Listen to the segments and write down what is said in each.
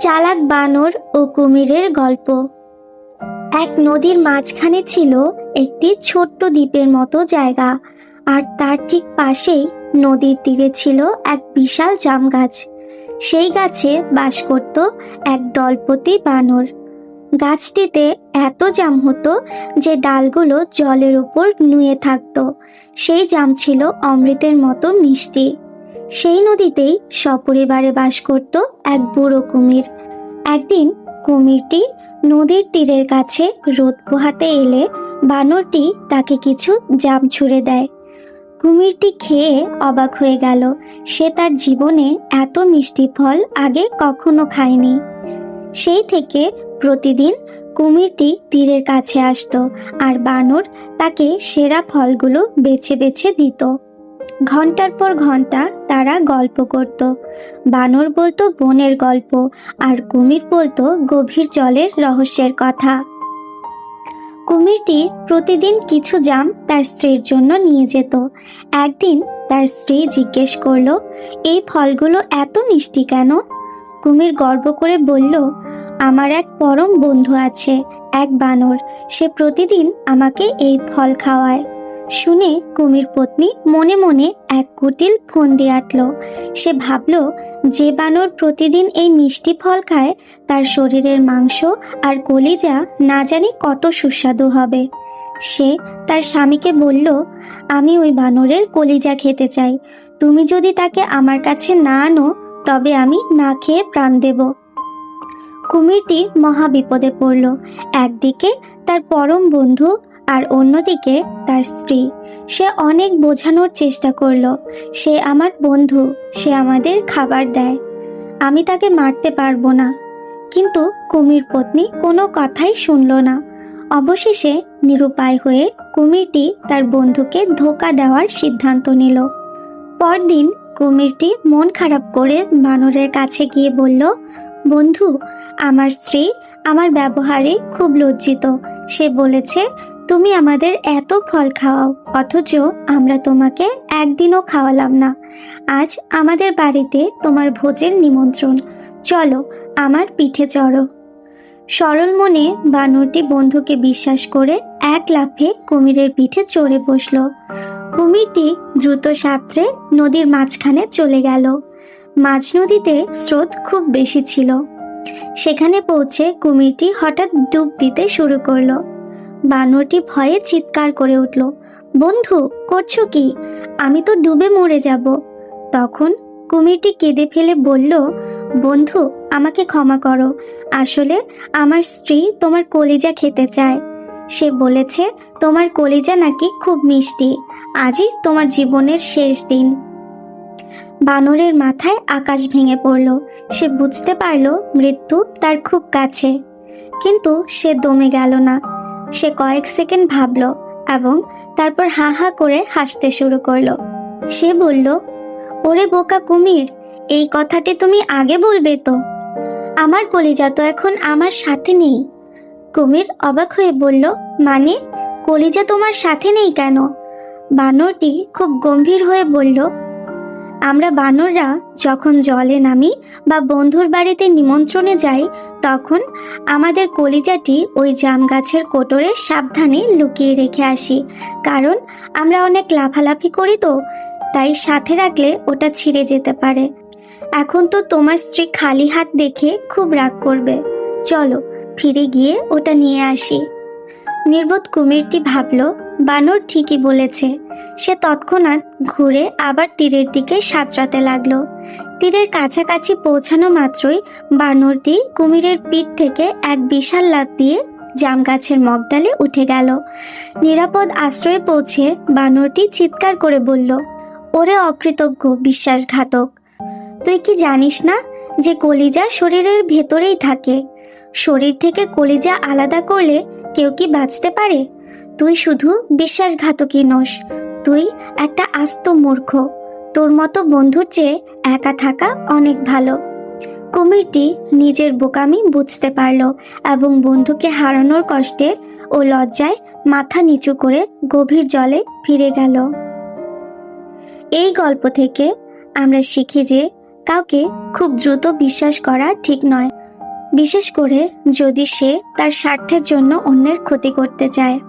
চালাক বানর ও কুমিরের গল্প। এক নদীর মাঝখানে ছিল একটি ছোট্ট দ্বীপের মতো জায়গা, আর তার ঠিক পাশেই নদীর তীরে ছিল এক বিশাল জাম গাছ। সেই গাছে বাস করত এক দলপতি বানর। গাছটিতে এত জাম হতো যে ডালগুলো জলের উপর নুয়ে থাকতো। সেই জাম ছিল অমৃতের মতো মিষ্টি। সেই নদীতেই সপরিবারে বাস করত এক বুড়ো কুমির। একদিন কুমিরটি নদীর তীরের কাছে রোদ পোহাতে এলে বানরটি তাকে কিছু জাম ছুঁড়ে দেয়। কুমিরটি খেয়ে অবাক হয়ে গেল, সে তার জীবনে এত মিষ্টি ফল আগে কখনো খায়নি। সেই থেকে প্রতিদিন কুমিরটি তীরের কাছে আসতো আর বানর তাকে সেরা ফলগুলো বেছে বেছে দিত। ঘণ্টার পর ঘণ্টা তারা গল্প করত। বানর বলতো বনের গল্প, আর কুমির বলতো গভীর জলের রহস্যের কথা। কুমিরটি প্রতিদিন কিছু জাম তার স্ত্রীর জন্য নিয়ে যেত। একদিন তার স্ত্রী জিজ্ঞেস করল, এই ফলগুলো এত মিষ্টি কেন? কুমির গর্ব করে বলল, আমার এক পরম বন্ধু আছে, এক বানর। সে প্রতিদিন আমাকে এই ফল খাওয়ায়। শুনে কুমির পত্নী মনে মনে এক কুটিল ফোন দিয়ে আটল। সে ভাবল, যে বানর প্রতিদিন এই মিষ্টি ফল খায়, তার শরীরের মাংস আর কলিজা না জানি কত সুস্বাদু হবে। সে তার স্বামীকে বলল, আমি ওই বানরের কলিজা খেতে চাই। তুমি যদি তাকে আমার কাছে না আনো, তবে আমি না খেয়ে প্রাণ দেব। কুমিরটি মহা বিপদে পড়ল। একদিকে তার পরম বন্ধু আর অন্যদিকে তার স্ত্রী। সে অনেক বোঝানোর চেষ্টা করল, সে আমার বন্ধু, সে আমাদের খাবার দেয়। আমি তাকে মারতে পারব না। কিন্তু কুমির পত্নী কোনো কথাই শুনল না। অবশেষে নিরুপায় হয়ে কুমিরটি তার বন্ধুকে ধোকা দেওয়ার সিদ্ধান্ত নিল। পরদিন কুমিরটি মন খারাপ করে বানরের কাছে গিয়ে বলল, বন্ধু, আমার স্ত্রী আমার ব্যবহারে খুব লজ্জিত। সে বলেছে তুমি আমাদের এত ফল খাওয়াও, অথচ আমরা তোমাকে একদিনও খাওয়ালাম না। আজ আমাদের বাড়িতে তোমার ভোজের নিমন্ত্রণ। চলো, আমার পিঠে চড়ো। সরল মনে বানরটি বন্ধুকে বিশ্বাস করে এক লাফে কুমিরের পিঠে চড়ে বসল। কুমিরটি দ্রুত সাঁতরে নদীর মাঝখানে চলে গেল। মাঝ নদীতে স্রোত খুব বেশি ছিল। সেখানে পৌঁছে কুমিরটি হঠাৎ ডুব দিতে শুরু করল। বানরটি ভয়ে চিৎকার করে উঠল, বন্ধু, করছ কি? আমি তো ডুবে মরে যাব। তখন কুমিরটি কেঁদে ফেলে বলল, বন্ধু, আমাকে ক্ষমা করো। আসলে আমার স্ত্রী তোমার কলিজা খেতে চায়। সে বলেছে, তোমার কলিজা নাকি খুব মিষ্টি। আজই তোমার জীবনের শেষ দিন। বানরের মাথায় আকাশ ভেঙে পড়ল। সে বুঝতে পারল, মৃত্যু তার খুব কাছে। কিন্তু সে দমে গেল না। সে কয়েক সেকেন্ড ভাবল এবং তারপর হা হা করে হাসতে শুরু করল। সে বলল, ওরে বোকা কুমির, এই কথাটি তুমি আগে বলবে তো। আমার কলিজা তো এখন আমার সাথে নেই। কুমির অবাক হয়ে বলল মানে কলিজা তোমার সাথে নেই কেন? বানরটি খুব গম্ভীর হয়ে বলল আমরা বানররা যখন জলে নামি বা বন্ধুর বাড়িতে নিমন্ত্রণে যাই, তখন আমাদের কলিজাটি ওই জাম গাছের কোটরে সাবধানে লুকিয়ে রেখে আসি। কারণ আমরা অনেক লাফালাফি করি তো, তাই সাথে রাখলে ওটা ছিঁড়ে যেতে পারে। এখন তো তোমার স্ত্রী খালি হাত দেখে খুব রাগ করবে। চলো, ফিরে গিয়ে ওটা নিয়ে আসি। নির্বোধ কুমিরটি ভাবল, বানর ঠিকই বলেছে। সে তৎক্ষণাৎ ঘুরে আবার তীরের দিকে সাঁতরাতে লাগল। তীরের কাছাকাছি পৌঁছানো মাত্রই বানরটি কুমিরের পিঠ থেকে এক বিশাল লাফ দিয়ে জাম গাছের মগডালে উঠে গেল। নিরাপদ আশ্রয়ে পৌঁছে বানরটি চিৎকার করে বলল, ওরে অকৃতজ্ঞ, বিশ্বাসঘাতক! তুই কি জানিস না যে কলিজা শরীরের ভেতরেই থাকে? শরীর থেকে কলিজা আলাদা করলে কেউ কি বাঁচতে পারে? তুই শুধু বিশ্বাসঘাতকই নস। তুই একটা আস্ত মূর্খ। তোর মতো বন্ধুর চেয়ে একা থাকা অনেক ভালো। কুমিরটি নিজের বোকামি বুঝতে পারল এবং বন্ধুকে হারানোর কষ্টে ও লজ্জায় মাথা নিচু করে গভীর জলে ফিরে গেল। এই গল্প থেকে আমরা শিখি যে কাউকে খুব দ্রুত বিশ্বাস করা ঠিক নয়। বিশেষ করে যদি সে তার স্বার্থের জন্য অন্যের ক্ষতি করতে চায়।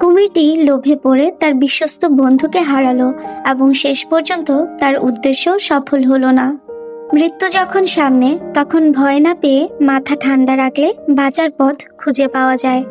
কুমিরটি লোভে পড়ে তার বিশ্বস্ত বন্ধুকে হারালো এবং শেষ পর্যন্ত তার উদ্দেশ্য সফল হলো না। মৃত্যু যখন সামনে, তখন ভয় না পেয়ে মাথা ঠান্ডা রাখলে বাঁচার পথ খুঁজে পাওয়া যায়।